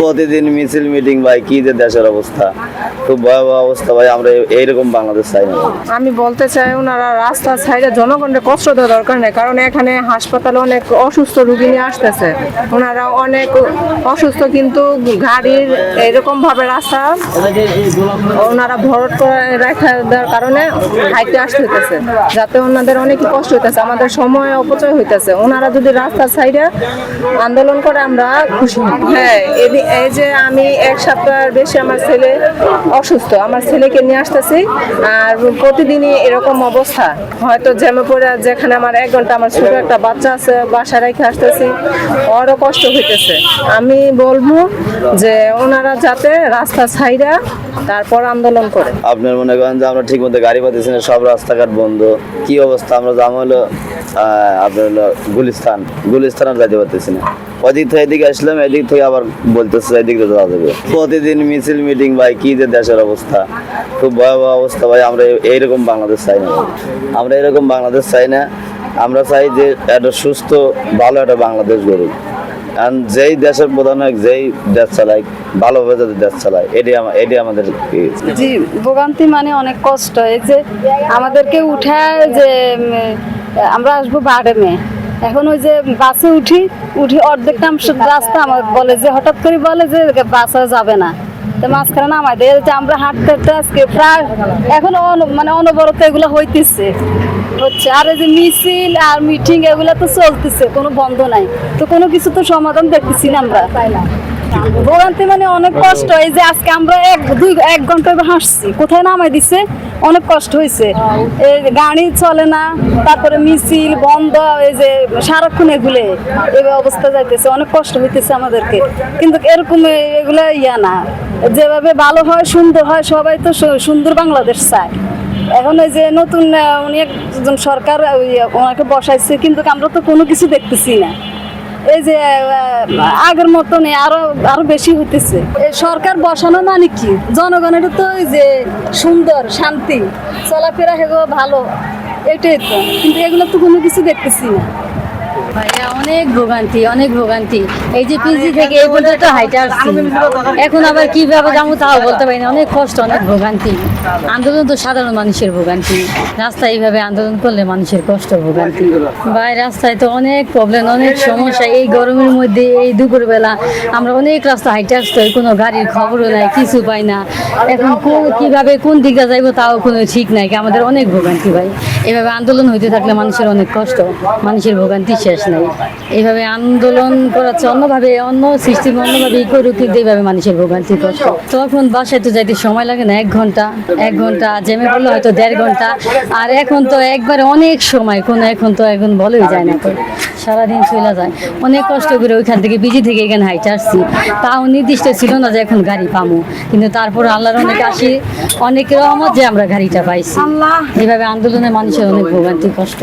প্রতিদিন মিছিল, মিটিং, ভাই, কি যে দেশের অবস্থা। খুব ভয়াবহ অবস্থা, ভাই, আমরা এইরকম বাংলাদেশ চাই না। আমি বলতে চাই, ওনারা রাস্তার সাইডে জনগণের কষ্ট দেওয়া দরকার নেই, কারণ এখানে হাসপাতালে অনেক অসুস্থ রুগী নিয়ে আসতেছে। ওনারা অনেক অসুস্থ, কিন্তু গাড়ির এরকম ভাবে রাস্তা ওনারা ভরট করে রাখা দেওয়ার কারণে হাইটে আসতে হইতেছে, যাতে ওনাদের অনেকই কষ্ট হইতেছে, আমাদের সময় অপচয় হইতেছে। ওনারা যদি রাস্তার সাইডে আন্দোলন করে, আমরা খুশি। হ্যাঁ এই যে আমি এক সপ্তাহের বেশি আমার ছেলে অসুস্থ, আমার ছেলেকে নিয়ে আসতেছি আর প্রতিদিনই এরকম অবস্থা। হয়তো জ্যামে পড়ে যেখানে আমার এক ঘণ্টা আমার ছোট একটা বাচ্চা আছে বাসা রেখে আসতেছি ওরও কষ্ট হইতেছে। আমি বলব যে ওনারা যাতে রাস্তা ছাইরা তারপর আন্দোলন করে আপনার মনে করেন যে আমরা ঠিক মতো গাড়ি পাচ্ছি না, সব রাস্তাঘাট বন্ধ। কি অবস্থা? আমরা যাম হলো আপনার হলো গুলিস্তান। গুলিস্তান আর যাইতে পারতেছি না। ওদিক থেকে এদিকে আসলাম, এদিক থেকে আবার বলতেছে এদিক থেকে যাওয়া যাবে। প্রতিদিন মিছিল, মিটিং, ভাই, কি যে দেশের অবস্থা। খুব ভয়াবহ অবস্থা, ভাই, আমরা এইরকম বাংলাদেশ চাই না। আমরা এরকম বাংলাদেশ চাই না। আমরা চাই যে একটা সুস্থ, ভালো একটা বাংলাদেশ গড়ুক। কারণ যেই দেশের প্রধান হোক, যেই দেশ চালায় ভালোভাবে যাতে দেশ চালায় এটি এটি আমাদের। জি, ভোগান্তি মানে অনেক কষ্ট এই যে আমাদেরকে উঠায় যে আমরা আসব বাডেমে এখন ওই যে বাসে উঠি উঠি অর্ধেকটা রাস্তা আমার বলে যে, হঠাৎ করে বলে যে, বাস যাবে না মাঝখানে যে আমরা হাঁটতে হাঁটতে আজকে প্রায় এখন মানে অনবরত এগুলো হইতেছে। হচ্ছে আর এই যে মিছিল আর মিটিং এগুলো তো চলতেছে, কোনো বন্ধ নাই। তো কোনো কিছু তো সমাধান দেখতেছি না আমরা। ভোগান্তি মানে অনেক কষ্ট। এই যে আজকে আমরা এক দুই এক ঘণ্টা হাঁটছি, কোথায় নামাই দিছে? অনেক কষ্ট হয়েছে। গাড়ি চলে না, তারপরে মিছিল, বন্ধ, এই যে সারাক্ষণ এগুলো, এই অবস্থা যাইতেছে। অনেক কষ্ট হইতেছে আমাদেরকে। কিন্তু এরকম এগুলো ইয়া না। যেভাবে ভালো হয়, সুন্দর হয়, সবাই তো সুন্দর বাংলাদেশ চায়। এখন ওই যে নতুন উনি একজন সরকার ওনাকে বসাইছে, কিন্তু আমরা তো কোনো কিছু দেখতেছি না। এই যে আগের মতো নেই আরও আরও বেশি হইতেছে। এই সরকার বসানো মানে কি? জনগণের তো ওই যে সুন্দর, শান্তি, চলাফেরা হেগো ভালো, এটাই তো। কিন্তু এগুলো তো কোনো কিছু দেখতেছি না। ভাইয়া অনেক ভোগান্তি অনেক ভোগান্তি। এই যে পিজি থেকে এই পর্যন্ত হাইটে আসছি এখন আবার কীভাবে যাব তাও বলতে পারি না অনেক কষ্ট অনেক ভোগান্তি। আন্দোলন তো সাধারণ মানুষের ভোগান্তি। রাস্তায় এইভাবে আন্দোলন করলে মানুষের কষ্ট ভোগান্তি। ভাই রাস্তায় তো অনেক প্রবলেম অনেক সমস্যা। এই গরমের মধ্যে এই দুপুরবেলা আমরা অনেক রাস্তা হাইটে আসতে কোনো গাড়ির খবরও নাই কিছু পাই না। এখন কীভাবে কোন দিকে যাইবো তাও কোনো ঠিক নাই আমাদের অনেক ভোগান্তি ভাই। এভাবে আন্দোলন হইতে থাকলে মানুষের অনেক কষ্ট মানুষের ভোগান্তি শেষ। নাই এইভাবে আন্দোলন করাচ্ছে অন্যভাবে অন্য সিস্টেম অন্যভাবে ই করুক কিন্তু এইভাবে মানুষের ভোগান্তি কষ্ট তখন বাসায় তো যাইতে সময় লাগে না এক ঘণ্টা এক ঘণ্টা জেমে পড়লে হয়তো দেড় ঘণ্টা। আর এখন তো একবারে অনেক সময় কোনো এখন তো এখন বলেই যায় না তো সারাদিন চলে যায়। অনেক কষ্ট করে ওইখান থেকে বিজি থেকে এখানে হাইটে আসছি। তাও নির্দিষ্ট ছিল না যে এখন গাড়ি পামো। কিন্তু তারপর আল্লাহর অনেক আসি অনেক রহমত যে আমরা গাড়িটা পাইছি। এইভাবে আন্দোলনে মানুষের অনেক ভোগান্তি কষ্ট।